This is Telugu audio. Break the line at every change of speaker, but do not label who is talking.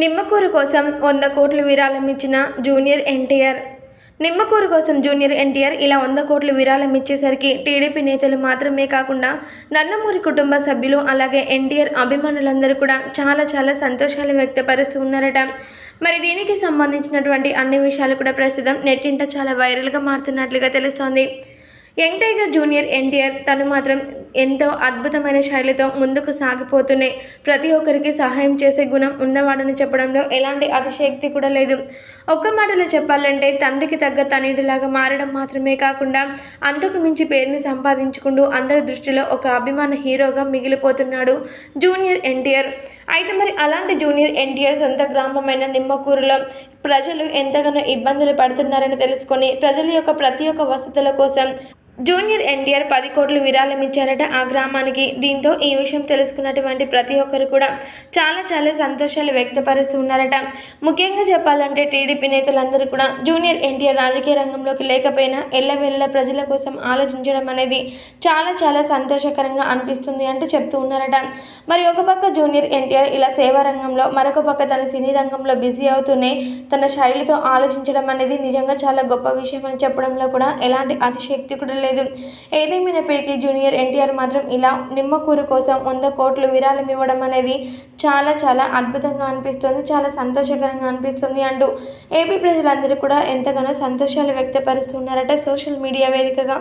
నిమ్మకూరు కోసం వంద కోట్లు విరాళం ఇచ్చిన జూనియర్ ఎన్టీఆర్. నిమ్మకూరు కోసం జూనియర్ ఎన్టీఆర్ ఇలా వంద కోట్లు విరాళం ఇచ్చేసరికి టీడీపీ నేతలు మాత్రమే కాకుండా నందమూరి కుటుంబ సభ్యులు అలాగే ఎన్టీఆర్ అభిమానులందరూ కూడా చాలా చాలా సంతోషాలు వ్యక్తపరుస్తూ ఉన్నారట. మరి దీనికి సంబంధించినటువంటి అన్ని విషయాలు కూడా ప్రస్తుతం నెట్టింట చాలా వైరల్గా మారుతున్నట్లుగా తెలుస్తోంది. యంగ్ టైగర్ జూనియర్ ఎన్టీఆర్ తను మాత్రం ఎంతో అద్భుతమైన శైలితో ముందుకు సాగిపోతూనే ప్రతి ఒక్కరికి సహాయం చేసే గుణం ఉన్నవాడని చెప్పడంలో ఎలాంటి అతిశయక్తి కూడా లేదు. ఒక్క మాటలో చెప్పాలంటే తండ్రికి తగ్గ తనయుడిలాగా మారడం మాత్రమే కాకుండా అంతకు మించి పేరుని సంపాదించుకుంటూ అందరి దృష్టిలో ఒక అభిమాన హీరోగా మిగిలిపోతున్నాడు జూనియర్ ఎన్టీఆర్. అయితే మరి అలాంటి జూనియర్ ఎన్టీఆర్ సొంత గ్రామమైన నిమ్మకూరులో ప్రజలు ఎంతగానో ఇబ్బందులు పడుతున్నారని తెలుసుకొని ప్రజల యొక్క ప్రతి ఒక్క వసతుల కోసం జూనియర్ ఎన్టీఆర్ పది కోట్లు విరాళం ఇచ్చారట ఆ గ్రామానికి. దీంతో ఈ విషయం తెలుసుకున్నటువంటి ప్రతి ఒక్కరు కూడా చాలా చాలా సంతోషాలు వ్యక్తపరుస్తూ ఉన్నారట. ముఖ్యంగా చెప్పాలంటే టీడీపీ నేతలందరూ కూడా జూనియర్ ఎన్టీఆర్ రాజకీయ రంగంలోకి లేకపోయినా ఎల్లవేళలా ప్రజల కోసం ఆలోచించడం అనేది చాలా చాలా సంతోషకరంగా అనిపిస్తుంది అంటూ చెప్తూ ఉన్నారట. మరి ఒక పక్క జూనియర్ ఎన్టీఆర్ ఇలా సేవా రంగంలో మరొక పక్క తన సినీ రంగంలో బిజీ అవుతూనే తన శైలితో ఆలోచించడం అనేది నిజంగా చాలా గొప్ప విషయం అని చెప్పడంలో కూడా ఎలాంటి అతిశక్తి కూడా లేదు. ఏదేమైనప్పటికీ జూనియర్ ఎన్టీఆర్ మాత్రం ఇలా నిమ్మకూరు కోసం వంద కోట్లు విరాళం ఇవ్వడం అనేది చాలా చాలా అద్భుతంగా అనిపిస్తుంది చాలా సంతోషకరంగా అనిపిస్తుంది అంటూ ఏపీ ప్రజలందరూ కూడా ఎంతగానో సంతోషాలు వ్యక్తపరుస్తున్నారట సోషల్ మీడియా వేదికగా.